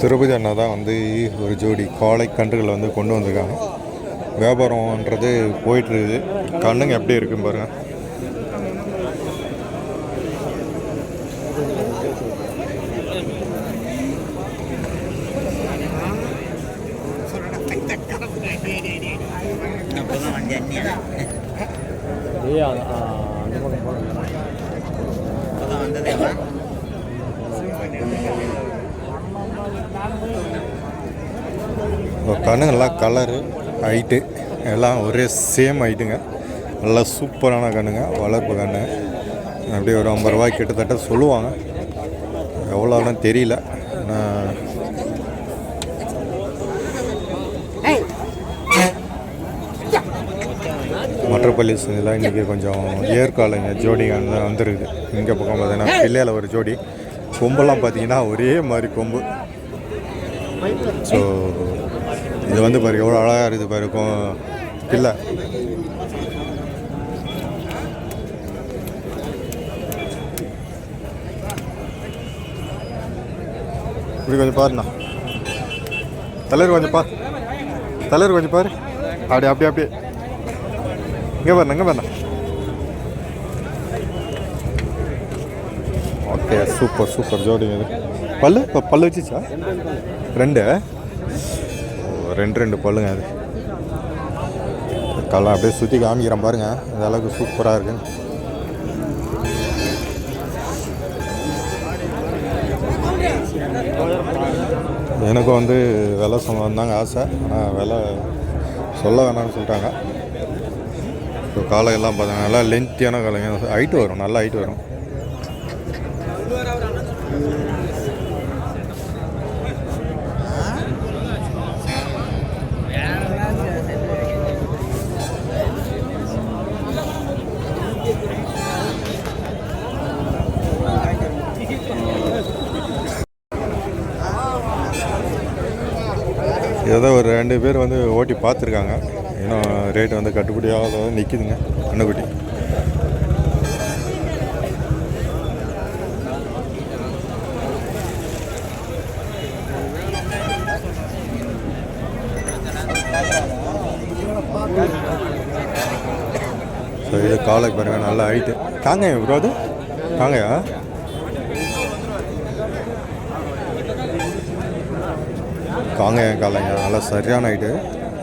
திருப்பதி அண்ணா தான் வந்து ஒரு ஜோடி காளை கன்றுகளை வந்து கொண்டு வந்திருக்காங்க. வியாபாரம்ன்றது போயிட்டு இருக்குது கண்ணுங்க எப்படி இருக்குன்னு பாருங்க. கண்ணுங்கெல்லாம் கலரு ஹைட்டு எல்லாம் ஒரே சேம் ஹைட்டுங்க நல்லா சூப்பரான கண்ணுங்க வளர்ப்பு கண்ணு. அப்படியே ஒரு ஐம்பது ரூபாய் கிட்டத்தட்ட சொல்லுவாங்க. எவ்வளோன்னு தெரியல. மற்ற மற்றப்பள்ளி இதெல்லாம் இன்றைக்கி கொஞ்சம் ஏற்காலங்க ஜோடிங்க வந்துருக்குது. இங்கே பக்கம் பார்த்தீங்கன்னா பிள்ளையில் ஒரு ஜோடி. கொம்பெல்லாம் பார்த்தீங்கன்னா ஒரே மாதிரி கொம்பு. ஸோ இது வந்து பாரு எவ்வளோ அழகாக இருக்குது பாரு கொ பிள்ளை. இப்படி கொஞ்சம் பாருண்ணா. தலைவர் கொஞ்சம் பார் தலைவர் கொஞ்சம் பாரு. அப்படி அப்படியே அப்படியே. இங்கே பாருண்ணா இங்கே பாருண்ணா. ஓகே சூப்பர் சூப்பர் ஜோடி இது. பல்லு? இப்போ பல்லு வச்சுச்சா? ரெண்டு. ரெண்டு ரெண்டு பல்லுங்க அது கல்லாம் அப்படியே சுற்றி காமிக்கிறேன் பாருங்கள் இந்த அளவுக்கு சூப்பராக இருக்கு. எனக்கும் வந்து விலை சொல்ல தாங்க ஆசை. ஆனால் விலை சொல்ல வேணாம்னு சொல்லிட்டாங்க. இப்போ காலையெல்லாம் பார்த்தீங்கன்னா நல்லா லென்த்தியான காலைங்க. ஹைட்டு வரும் நல்லா ஹைட்டு வரும். ஏதோ ஒரு ரெண்டு பேர் வந்து ஓட்டி பார்த்துருக்காங்க. இன்னும் ரேட் வந்து கட்டுப்படியாகாத நிற்கிதுங்க கண்ணுக்குட்டி ஸோ இது காலை பாருங்க நல்ல ஹைட்டு காங்காயம் ப்ரோ அது? காங்காயா காங்காயம் காலைங்க நல்லா சரியான ஹைட்டு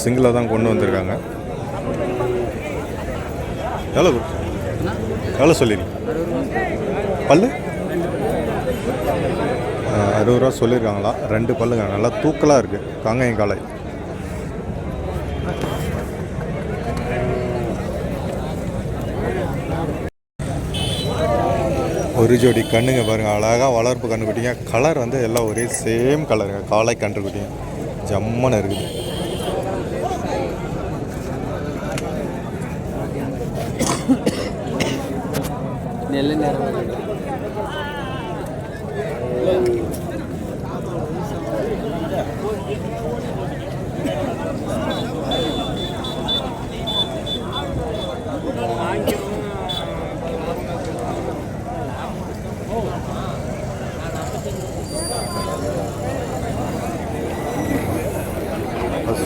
சிங்கிளாக தான் கொண்டு வந்திருக்காங்க. எவ்வளோ எவ்வளோ சொல்லிருக்கீங்க பல்லு? அறுபது ரூபா சொல்லியிருக்காங்களா ரெண்டு பல்லுங்க. நல்லா தூக்கலாக இருக்குது காங்காயம் காலை. ஒரு ஜோடி கண்ணுங்க பாருங்கள் அழகாக வளர்ப்பு கண்ணுக்குட்டிங்க கலர் வந்து எல்லாம் ஒரே சேம் கலருங்க காளை கன்றுக்குட்டிங்க ஜம்மன்னு இருக்குது. நெல் நேரம்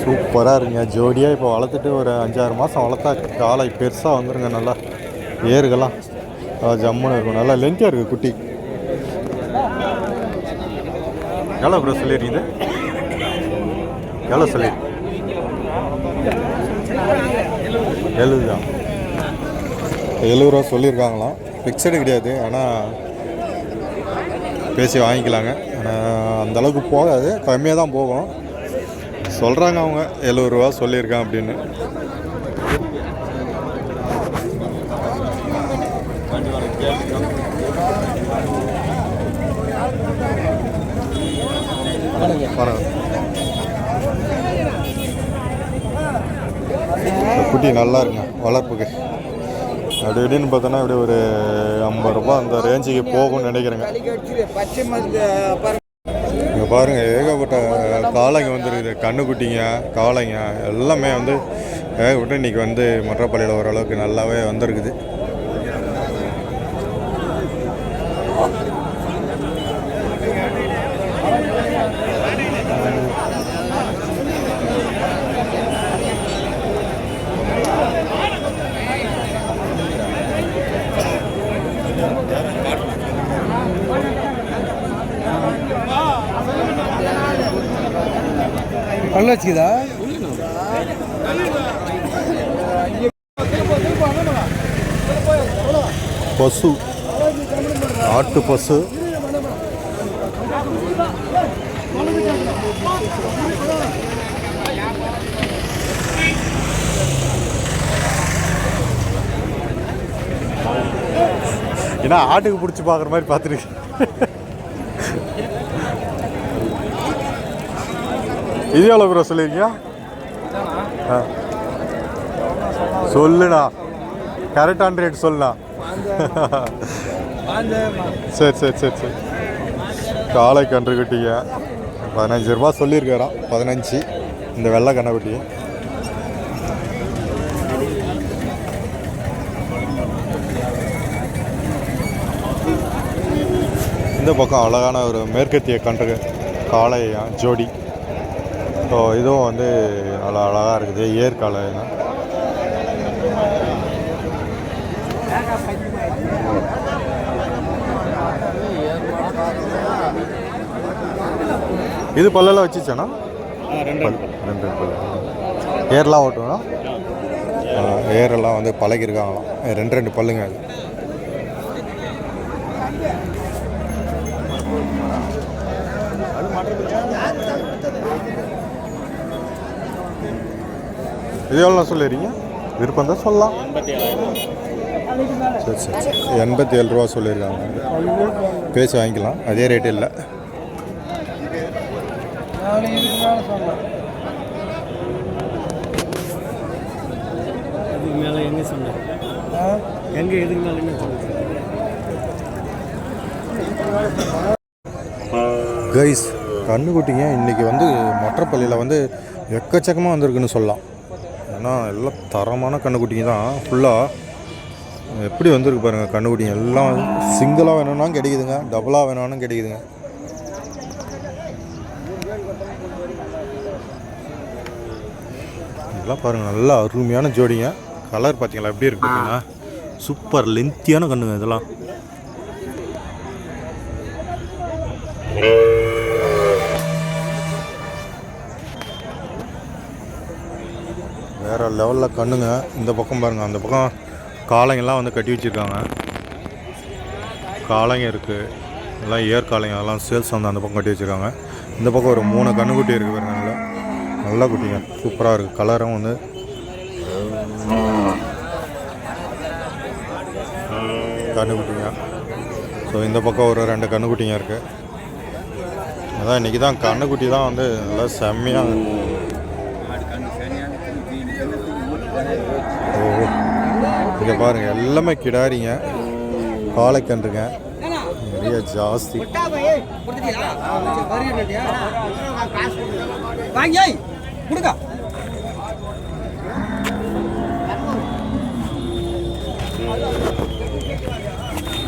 சூப்பராக இருங்க. ஜோடியாக இப்போ வளர்த்துட்டு ஒரு அஞ்சாறு மாதம் வளர்த்தா காலை பெருசாக வந்துடுங்க நல்லா. ஏறுகலாம். ஜம்முன்னு இருக்கும். நல்லா லென்த்தியாக இருக்குது குட்டி. எவ்வளோ ப்ரோ சொல்லிடுறீங்க எவ்வளோ சொல்லி எழுபதா எழுபது ரூபா சொல்லியிருக்காங்களாம் ஃபிக்ஸடு கிடையாது. ஆனால் பேசி வாங்கிக்கலாங்க. ஆனால் அந்தளவுக்கு போகாது. கம்மியாக தான் போகும். சொல்கிறாங்க அவங்க. எழுபது ரூபா சொல்லியிருக்கேன் அப்படின்னு வணக்கம் இந்த குட்டி நல்லா இருக்குங்க வளர்ப்புக்கு. அப்படி இப்படின்னு பார்த்தோன்னா இப்படி ஒரு ஐம்பது ரூபா அந்த ரேஞ்சுக்கு போகும்னு நினைக்கிறேங்க. இங்கே பாருங்கள் ஏகப்பட்ட காளைங்க வந்துருக்குது. கண்ணுக்குட்டிங்க காளைங்க எல்லாமே வந்து ஏகப்பட்ட இன்றைக்கி வந்து மற்றப்பள்ளியில் ஓரளவுக்கு நல்லாவே வந்திருக்குது. பல்ல வச்சுக்குதா பசு. ஆட்டு பசு. ஏன்னா ஆட்டுக்கு பிடிச்சி பார்க்குற மாதிரி பார்த்துருக்கு. இது எவ்வளோ ப்ரோ சொல்லியிருக்கியா ஆ. சொல்லுண்ணா கரெக்டான ரேட் சொல்லுண்ணா சரி சரி சரி சரி. காளை கன்றுக்குட்டிங்க பதினஞ்சு ரூபா சொல்லியிருக்காராம் பதினஞ்சு. இந்த வெள்ளை கண்ணுக்குட்டி இந்த பக்கம் அழகான ஒரு மேற்கத்திய கன்று காளை ஜோடி. ஸோ இதுவும் வந்து நல்லா அழகாக இருக்குது. ஏற்காலை இது பல்லெல்லாம் வச்சுச்சானா பல் ரெண்டு பல். ஏர்லாம் ஓட்டுவோம்னா? ஏரெல்லாம் வந்து பழகிருக்காங்களாம். ரெண்டு ரெண்டு பல்லுங்க அது. இது எவ்வளோ சொல்லிடுறீங்க? விருப்பம் தான் சொல்லலாம். சரி சரி சரி. எண்பத்தி ஏழு ரூபா சொல்லியிருக்காங்க. பேசி வாங்கிக்கலாம். அதே ரேட் இல்லை. மேலே எங்கே இதுக்கு மேலே என்ன சொன்ன கைஸ் கண்ணுக்குட்டிங்க இன்றைக்கி வந்து மொட்டப்பள்ளியில் வந்து எக்கச்சக்கமாக வந்திருக்குன்னு சொல்லலாம். ஏன்னா எல்லாம் தரமான கண்ணுக்குட்டிங்க தான். ஃபுல்லாக எப்படி வந்திருக்கு பாருங்கள் கண்ணுக்குட்டிங்க. எல்லாம் சிங்கிளாக வேணும்னா கிடைக்குதுங்க டபுளாக வேணும்னு கிடைக்குதுங்க. இதெல்லாம் பாருங்கள் நல்லா அருமையான ஜோடிங்க. கலர் பார்த்தீங்களா எப்படி இருக்கு சூப்பர் லென்த்தியான கண்ணுங்க இதெல்லாம். வேறு லெவலில் கண்ணுங்க. இந்த பக்கம் பாருங்கள் அந்த பக்கம் காளைங்கெல்லாம் வந்து கட்டி வச்சுருக்காங்க. காளைங்க இருக்குது எல்லாம் ஏர் காளைங்க அதெல்லாம் சேல்ஸ் வந்து அந்த பக்கம் கட்டி வச்சுருக்காங்க. இந்த பக்கம் ஒரு மூணு கண்ணுக்குட்டி இருக்குது பாருங்க நல்லா நல்ல குட்டிங்க. சூப்பராக இருக்குது கலரும் வந்து கண்ணுக்குட்டிங்க. ஸோ இந்த பக்கம் ஒரு ரெண்டு கண்ணுக்குட்டிங்க இருக்குது அதான் இன்றைக்கி தான் கண்ணுக்குட்டி தான் வந்து நல்லா செம்மையாக ஓ இங்கே பாருங்கள் எல்லாமே கிடாரிங்க. பாலைக்கன்றுங்க நிறைய ஜாஸ்தி. கொடுக்க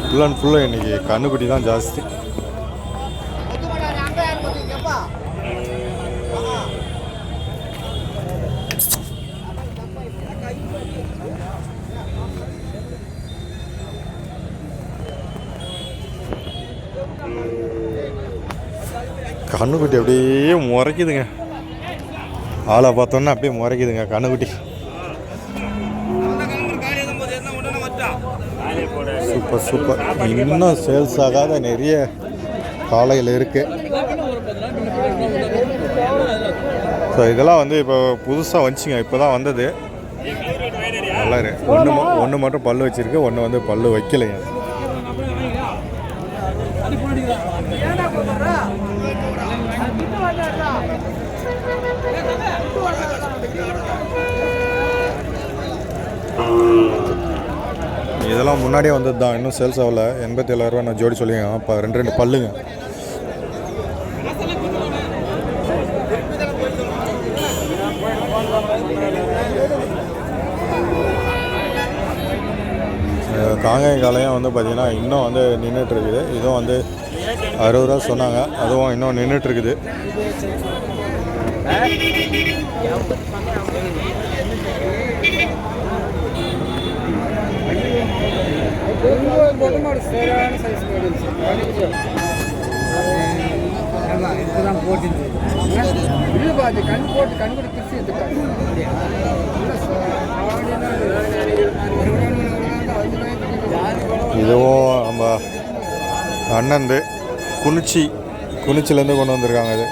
ஃபுல் அண்ட் ஃபுல்லாக இன்றைக்கி கண்ணுக்குட்டி தான் ஜாஸ்தி. கண்ணுக்குட்டி அப்படியே முறைக்குதுங்க. ஆளை பார்த்தோன்னா அப்படியே முறைக்குதுங்க கண்ணுக்குட்டி. சூப்பர் சூப்பர் இன்னும் சேல்ஸ் ஆகாத நிறைய காளைகள் இருக்குது ஸோ இதெல்லாம் வந்து இப்போ புதுசாக வந்துச்சுங்க. இப்போ தான் வந்தது. நல்லா இருக்கு. ஒன்று ஒன்று மட்டும் பல்லு வச்சுருக்கு. ஒன்று வந்து பல்லு வைக்கலைங்க. இதெல்லாம் முன்னாடியே வந்தது தான் இன்னும் சேல்ஸ் ஆகல. எண்பத்தி ஏழாயிரரூவா நான் ஜோடி சொல்லியிருக்கேன் இப்போ ரெண்டு ரெண்டு பல்லுங்க. அஹ் காலையும் வந்து பார்த்திங்கன்னா இன்னும் வந்து நின்றுட்டு இருக்குது இதுவும் வந்து அறுபது ரூபா சொன்னாங்க. அதுவும் இன்னும் நின்றுட்டு இருக்குது கண் போட்டு கண் கூட பிரிச்சு எடுத்துட்டாங்க இதுவும் நம்ம அண்ணந்து குனிச்சி குனிச்சிலேருந்து கொண்டு வந்திருக்காங்க இது.